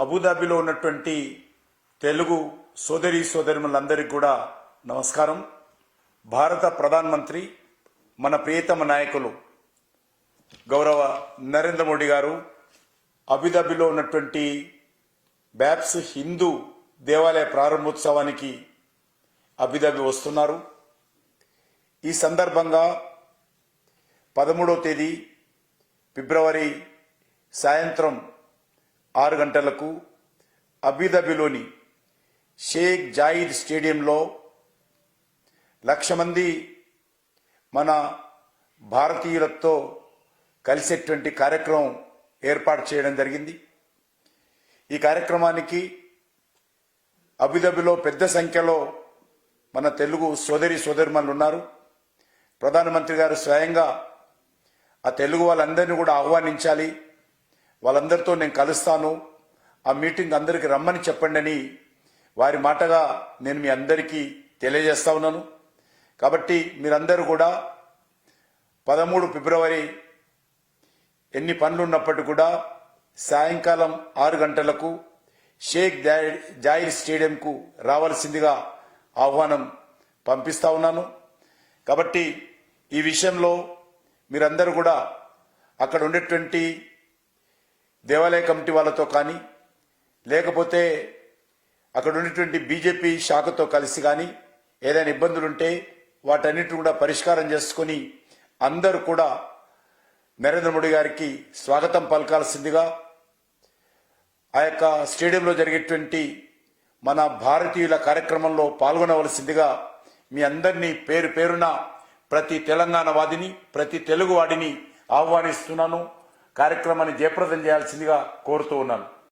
అబుదాబిలో ఉన్నటువంటి తెలుగు సోదరి సోదరిమలందరికీ కూడా నమస్కారం. భారత ప్రధానమంత్రి మన ప్రియతమ నాయకులు గౌరవ నరేంద్ర మోడీ గారు అబుదాబిలో ఉన్నటువంటి బ్యాప్స్ హిందూ దేవాలయ ప్రారంభోత్సవానికి అబుదాబి వస్తున్నారు. ఈ సందర్భంగా పదమూడవ తేదీ ఫిబ్రవరి సాయంత్రం ఆరు గంటలకు అబుదాబిలోని షేక్ జాయిద్ స్టేడియంలో లక్ష మంది మన భారతీయులతో కలిసేటువంటి కార్యక్రమం ఏర్పాటు చేయడం జరిగింది. ఈ కార్యక్రమానికి అబుదాబిలో పెద్ద సంఖ్యలో మన తెలుగు సోదరి సోదరిమణులు ఉన్నారు. ప్రధానమంత్రి గారు స్వయంగా ఆ తెలుగు వాళ్ళందరినీ కూడా ఆహ్వానించాలి. వాళ్ళందరితో నేను కలుస్తాను. ఆ మీటింగ్ అందరికి రమ్మని చెప్పండి అని వారి మాటగా నేను మీ అందరికీ తెలియజేస్తా ఉన్నాను. కాబట్టి మీరందరూ కూడా పదమూడు ఫిబ్రవరి ఎన్ని పనులు ఉన్నప్పటికీ కూడా సాయంకాలం ఆరు గంటలకు షేక్ జాయిర్ స్టేడియంకు రావాల్సిందిగా ఆహ్వానం పంపిస్తా ఉన్నాను. కాబట్టి ఈ విషయంలో మీరందరూ కూడా అక్కడ ఉండేటువంటి దేవాలయ కమిటీ వాళ్ళతో కానీ లేకపోతే అక్కడ ఉన్నటువంటి బీజేపీ శాఖతో కలిసి కానీ ఏదైనా ఇబ్బందులుంటే వాటన్నిటిని కూడా పరిష్కారం చేసుకొని అందరూ కూడా నరేంద్ర మోడీ గారికి స్వాగతం పలకాల్సిందిగా ఆ యొక్క స్టేడియంలో జరిగేటువంటి మన భారతీయుల కార్యక్రమంలో పాల్గొనవలసిందిగా మీ అందరినీ పేరు పేరున ప్రతి తెలంగాణ వాదిని ప్రతి తెలుగువాడిని ఆహ్వానిస్తున్నాను. కార్యక్రమాన్ని జయప్రదం చేయాల్సిందిగా కోరుతూ ఉన్నాను.